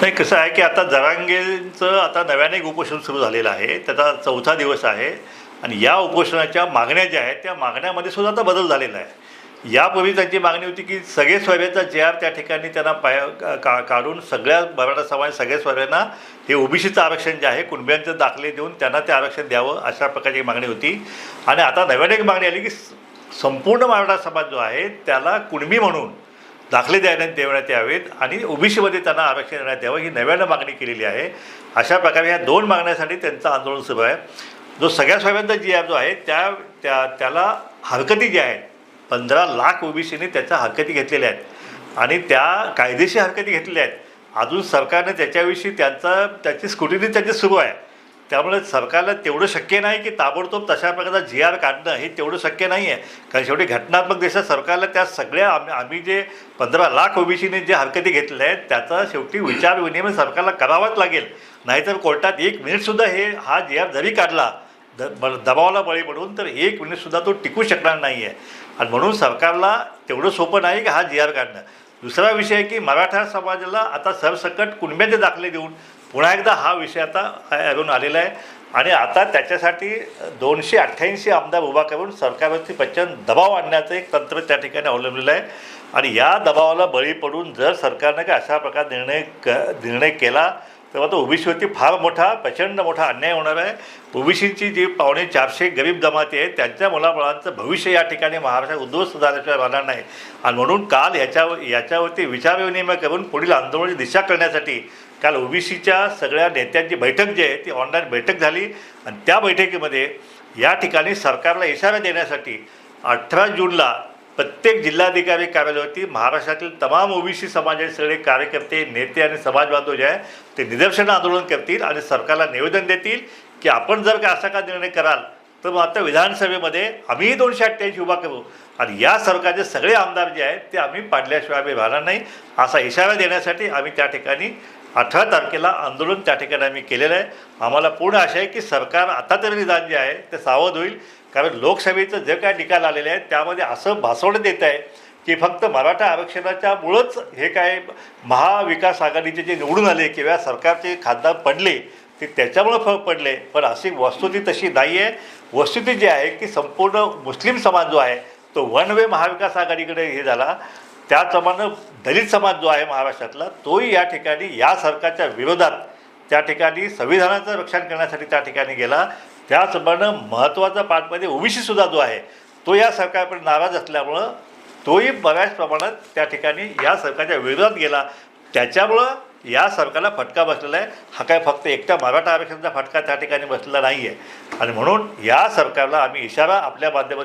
नाही कसं आहे की आता जरांगेंचं आता नव्याने एक उपोषण सुरू झालेलं आहे. त्याचा चौथा दिवस आहे. आणि या उपोषणाच्या मागण्या ज्या आहेत त्या मागण्यामध्ये सुद्धा आता बदल झालेला आहे. यापूर्वी त्यांची मागणी होती की सगळे सोयऱ्याचा जे आर त्या ठिकाणी त्यांना पाय का काढून सगळ्या मराठा समाज सगळ्या सोयऱ्यांना हे ओबीसीचं आरक्षण जे आहे कुणब्यांचे दाखले देऊन त्यांना ते आरक्षण द्यावं अशा प्रकारची मागणी होती. आणि आता नव्याने एक मागणी आली की संपूर्ण मराठा समाज जो आहे त्याला कुणबी म्हणून दाखले द्यायला देण्यात यावेत. आणि ओबीसीमध्ये त्यांना आरक्षण देण्यात यावं ही नव्यानं मागणी केलेली आहे. अशा प्रकारे ह्या दोन मागण्यासाठी त्यांचं आंदोलन सुरू आहे. जो सगळ्या स्वाव्यांचा जी ॲप जो आहे त्या त्या त्याला हरकती ज्या आहेत पंधरा लाख ओबीसीने त्याच्या हरकती घेतलेल्या आहेत. आणि त्या कायदेशीर हरकती घेतलेल्या आहेत. अजून सरकारने त्याच्याविषयी त्यांचा त्याची स्कुटिनी त्याची सुरू आहे. त्यामुळे सरकारला तेवढं शक्य नाही की ताबडतोब तशा प्रकारचा जी आर काढणं हे तेवढं शक्य नाही आहे कारण शेवटी घटनात्मक देशात सरकारला त्या सगळ्या आम्ही आम्ही जे पंधरा लाख ओबीसीने जे हरकती घेतल्या आहेत त्याचा शेवटी विचार विनिमय सरकारला करावाच लागेल. नाहीतर कोर्टात एक मिनिटसुद्धा हे हा जी आर जरी काढला द दबावाला बळी पडून तर एक मिनिटसुद्धा तो टिकू शकणार नाही आहे आणि म्हणून सरकारला तेवढं सोपं नाही की हा जी आर काढणं. दुसरा विषय आहे की मराठा समाजाला आता सरसकट कुणब्याचे दाखले देऊन पुन्हा एकदा हा विषय आता अरून आलेला आहे. आणि आता त्याच्यासाठी दोनशे अठ्ठ्याऐंशी आमदार उभा करून सरकारवरती प्रचंड दबाव आणण्याचं एक तंत्र त्या ठिकाणी अवलंबलेलं आहे. आणि या दबावाला बळी पडून जर सरकारनं काय अशा प्रकार निर्णय क निर्णय केला तेव्हा तो ओबीसीवरती फार मोठा प्रचंड मोठा अन्याय होणार आहे. ओबीसीची जी पावणे चारशे गरीब जमाती आहे त्यांच्या मुलामुळांचं भविष्य या ठिकाणी महाराष्ट्रात उद्ध्वस्त झाल्याशिवाय राहणार नाही. आणि म्हणून काल याच्यावर याच्यावरती विचारविनिमय करून पुढील आंदोलनाची दिशा करण्यासाठी काल ओबीसीच्या सगळ्या नेत्यांची बैठक जी आहे ती ऑनलाईन बैठक झाली. आणि त्या बैठकीमध्ये या ठिकाणी सरकारला इशारा देण्यासाठी अठरा जूनला प्रत्येक जिल्हाधिकारी कार्यालयावरती महाराष्ट्रातील तमाम ओबीसी समाजाचे सगळे कार्यकर्ते नेते आणि समाज जे आहे ते निदर्शन आंदोलन करतील आणि सरकारला निवेदन देतील की आपण जर का असा का निर्णय कराल तर मग आता विधानसभेमध्ये आम्हीही दोनशे अठ्ठ्याऐंशी उभा करू. आणि या सरकारचे सगळे आमदार जे आहेत ते आम्ही पाडल्याशिवाय आम्ही राहणार नाही. असा इशारा देण्यासाठी आम्ही त्या ठिकाणी अठरा तारखेला आंदोलन त्या ठिकाणी आम्ही केलेलं आहे. आम्हाला पूर्ण आशा आहे की सरकार आता तरी निदान जे आहे ते सावध होईल. कारण लोकसभेचं जे काय निकाल आलेले आहेत त्यामध्ये असं भासवण्यात येत आहे की फक्त मराठा आरक्षणाच्या मुळंच हे काय महाविकास आघाडीचे जे निवडून आले किंवा सरकारचे खासदार पडले ते त्याच्यामुळं फरक पडले. पण अशी वस्तुती तशी नाही आहे वस्तुती जी आहे की संपूर्ण मुस्लिम समाज जो आहे तो वन वे महाविकास आघाडीकडे हे झाला. त्याचप्रमाणे दलित समाज जो आहे महाराष्ट्रातला तोही या ठिकाणी या सरकारच्या विरोधात त्या ठिकाणी संविधानाचं रक्षण करण्यासाठी त्या ठिकाणी गेला. त्याचप्रमाणे महत्त्वाचा पाठमध्ये ओबीसीसुद्धा जो आहे तो या सरकारकडे नाराज असल्यामुळं तोही बऱ्याच प्रमाणात त्या ठिकाणी या सरकारच्या विरोधात गेला. त्याच्यामुळं या सरकारला फटका बसलेला आहे. हा काय फक्त एकट्या मराठा आरक्षणाचा फटका त्या ठिकाणी बसलेला नाही आहे आणि म्हणून या सरकारला आम्ही इशारा आपल्या माध्यमातून